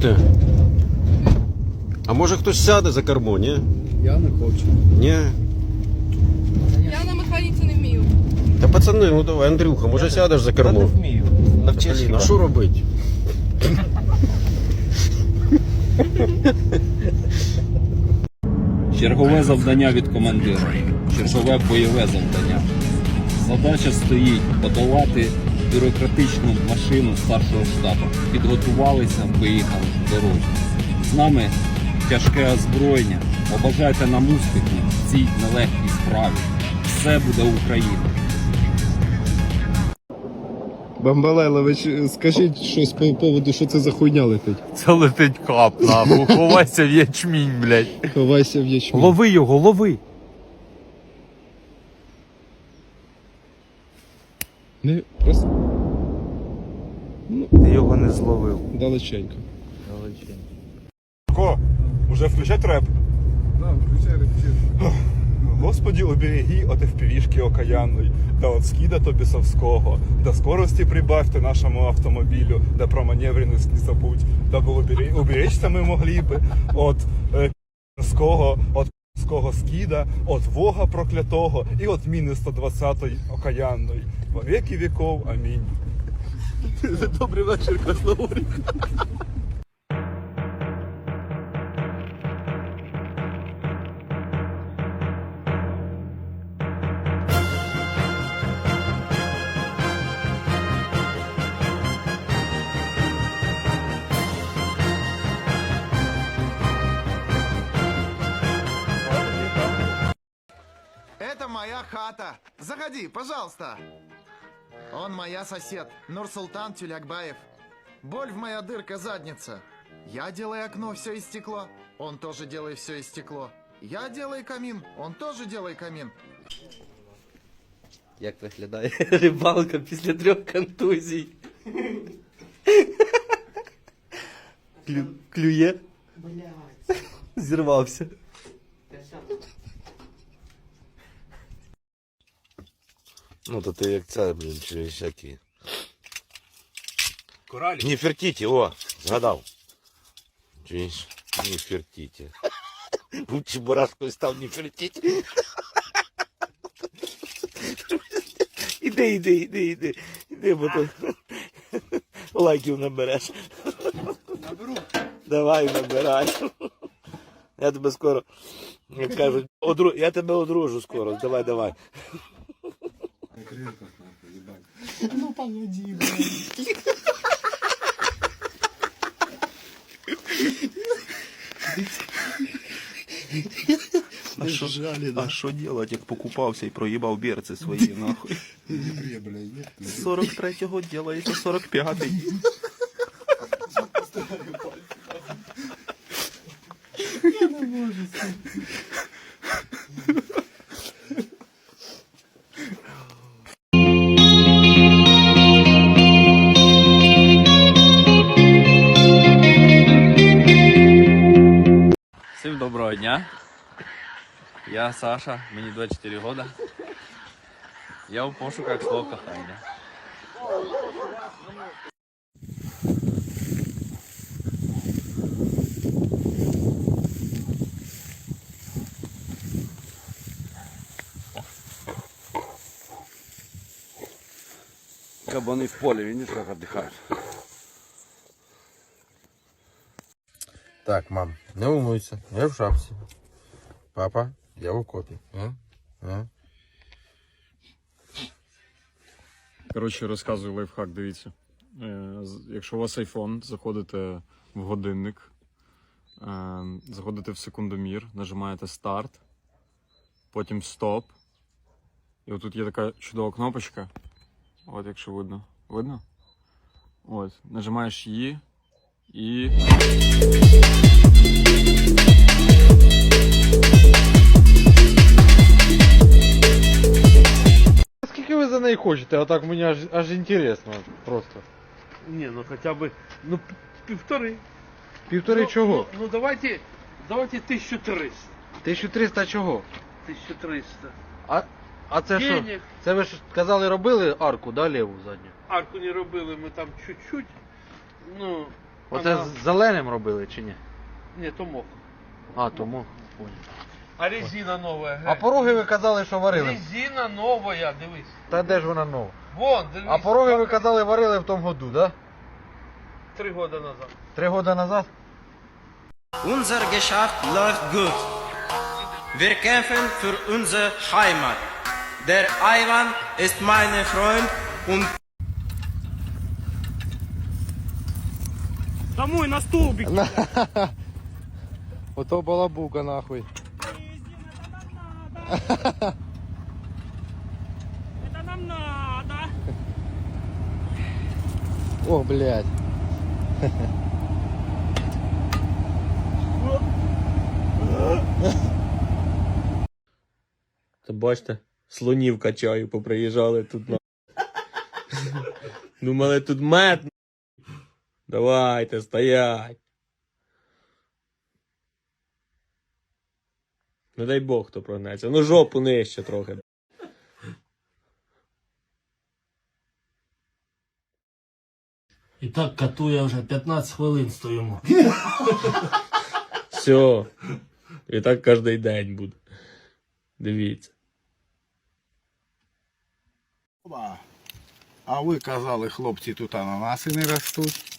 Чуєте? А може хтось сяде за кермо, ні? Я не хочу. Ні. Я на механіці не вмію. Та пацани, ну давай, Андрюха, може сядеш за Я не кермо? вмію. Навчиш Блін, хіба? а що робити? Чергове завдання від командира. Чергове бойове завдання. Задача стоїть подолати бюрократичну машину старшого штабу. Підготувалися, виїхали в дорогу. З нами тяжке озброєння. Побажайте нам успіху в цій нелегкій справі. Все буде Україна. Бамбалайлович, скажіть щось по поводу, що це за хуйня летить. Це летить кап, нахуй. Ховайся в ячмінь, блядь. Ховайся в ячмінь. Лови його, лови. Не, просто Ти його не зловив. далеченько. Ко, уже включать рэп? Да, включай репетир. Господи, убереги от FPV-шки окаянної, та от скида то бісовського, да скорості прибавте нашому автомобілю, да про маневреність не забудь, даби убере- уберечься ми могли би от е, ского, от ского скіда, от Вога проклятого і от міни 120-ї окаянної. Во віки віков, амінь. Добрий вечір, Красногорівка. моя хата. Заходи, пожалуйста. Он моя сосед, Нурсултан Тюлякбаев. Боль в моя дырка задница. Я делаю окно, все из стекло. Он тоже делает все из стекло. Я делаю камин, он тоже делает камин. Як виглядає рибалка після трьох контузій? Клю... Клює? Зірвався. Ну, то ти як це, блін, чи всякі. Коралі. Нефертіті, о, згадав. Чуєш? Нефертіті. Був чебурашкою став Нефертіті. Іди, іди, іди, іди. Іди, бо то лайків набереш. Наберу. Давай, набирай. Я тебе скоро, як кажуть, одру... я тебе одружу скоро. Давай, давай. А що, а що делать, як покупався і проїбав берці свої, нахуй? 43-го ділається 45-й. Всім доброго дня. Я Саша, мені 24 года. Я в пошуках свого кохання. Кабани в полі, видиш, як віддихають. Так, мам, не волнуйся, я в шапці. Папа, я в окопі. А? А? Коротше, розказую лайфхак, дивіться. Е, Якщо у вас iPhone, заходите в годинник, е, заходите в секундомір, нажимаєте старт, потім стоп. І отут є така чудова кнопочка. От якщо видно. Видно? От. Нажимаєш її і. Скільки ви за неї хочете? Отак мені аж, аж інтересно просто. Не, ну хотя бы, ну півтори. Півтори ну, чого? Ну, ну давайте, давайте 1300. 1300 чого? 1300. А, а це що? Денег. Це ви ж казали, робили арку, да, ліву задню? Арку не робили ми там чуть-чуть. Ну, Оце Ага. з зеленим робили чи ні? Ні, то мох. А, тому. Понял. А резина нова. А пороги ви казали, що варили. Резина нова, дивись. Та де ж вона нова? Вон, дивись. А пороги ви казали варили в тому году, да? Три роки назад. Три роки назад? Unser Geschäft läuft gut. Wir kämpfen für unsere Heimat. Der Ivan ist mein Freund und Домой на столбик. Ото балабука нахуй. Это нам надо. О, блядь. Це бачите, слонів качаю, поприїжджали тут на. Думали, тут мед. Давайте, стоять. Не дай Бог, хто прогнеться. Ну жопу нижче трохи. І так катує вже 15 хвилин стоїмо. Все. І так кожен день буде. Дивіться. А ви казали, хлопці, тут ананаси не ростуть.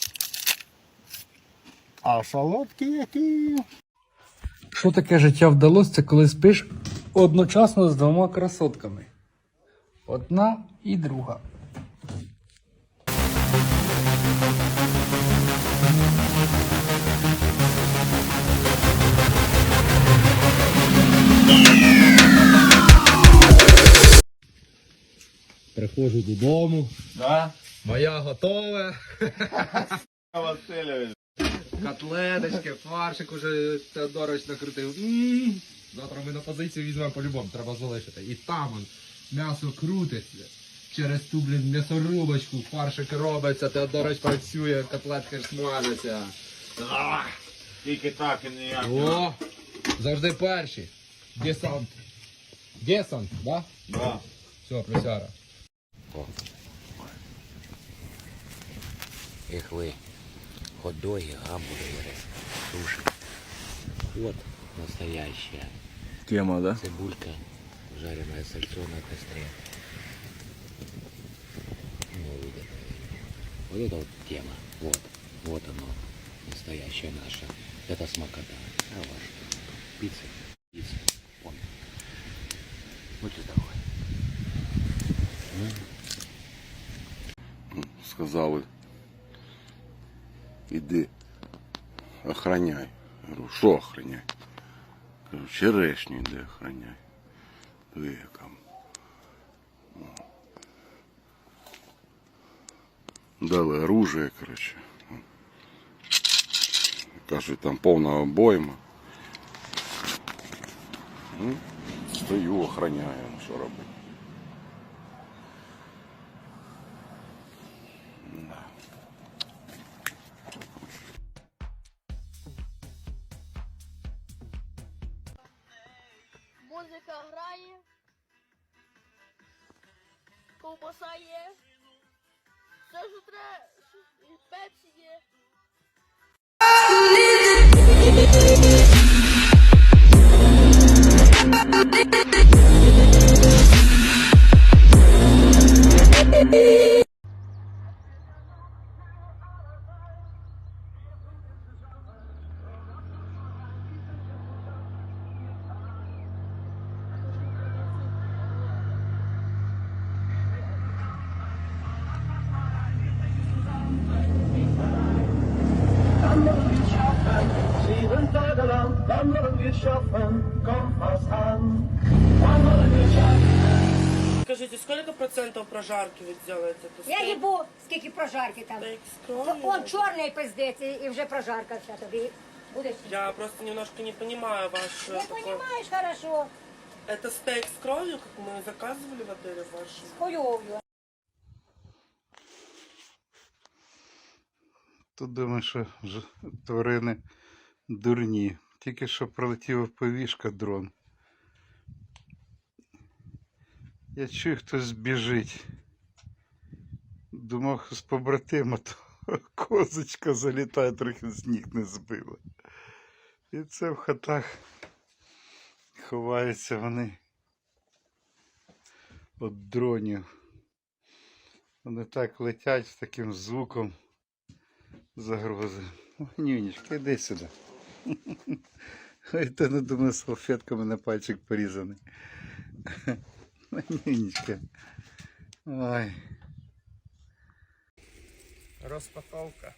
А солодкі які. Що таке життя вдалося, це коли спиш одночасно з двома красотками. Одна і друга. Приходжу додому. Да? Моя готова. Васильович. Котлеточки, фаршик уже Теодорович накрутив. Завтра ми на позицію візьмемо по-любому, треба залишити. І там он, м'ясо крутиться. Через ту, блін, м'ясорубочку, фаршик робиться, Теодорович працює, котлетки смажаться. Ах! Тільки так і ніяк. О, завжди перші. Десант. Десант, да? Да. Все, плюсяра. Эх вы, хот-доги, гамбургеры, суши. Вот настоящая Тема, да? цибулька, жареная сальцо на костре. Ну, вот это, вот это вот тема. Вот, вот оно, настоящая наша. Это смакота. А ваша пицца, пицца, вон. Будьте здоровы. Сказали, іди, охраняй. Говорю, що охраняй? Кажу, черешню йди охраняй. Диви, яка. Дали оружие, коротше. Кажуть, там повна обойма. Ну, Стою, охраняю, що робити. Треба. 100% прожарки відділиться. То Я їбу, скільки прожарки там. Он чорний пиздець, і- вже прожарка вся тобі. Будеш. Я просто немножко не понимаю ваш... Не э, розумієш хорошо. Это стейк з кров'ю, как ми заказували в отеле вашем? Хуйовлю. Тут думаю, що ж- тварини дурні. Тільки що пролетів повішка дрон. Я чую, хтось біжить. Думав з побратима, то козочка залітає, трохи сніг не збила. І це в хатах ховаються вони від дронів. Вони так летять з таким звуком загрози. О, Нюнечка, іди сюди. Ой, ти не думаю, салфетками на пальчик порізаний. Нюнечка. Ой. Розпаковка.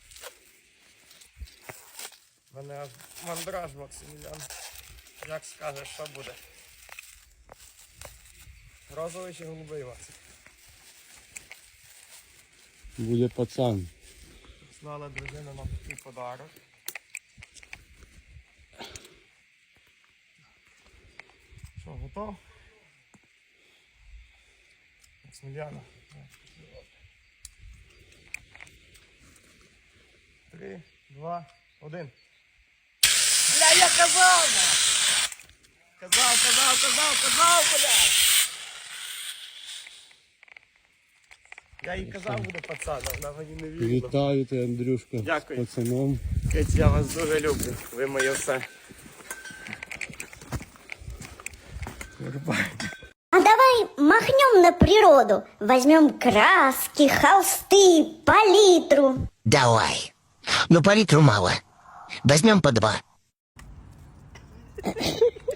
Мене аж мандраж Максимілян. Як скажеш, що буде? Розовий чи голубий Максим? Буде пацан. Знала дружина нам такий подарок. Що, готов? Максиміляна. Три, два, один. Бля, я казав! Казав, казав, казав, казав, блядь! Я їй казав, буде пацан, вона мені не вірила. Вітаю тебе, Андрюшка. Дякую. З пацаном. Я вас дуже люблю. Ви моє все. Давай махнем на природу. Возьмем краски, холсты, палитру. Давай. Но палитру мало. Возьмем по два.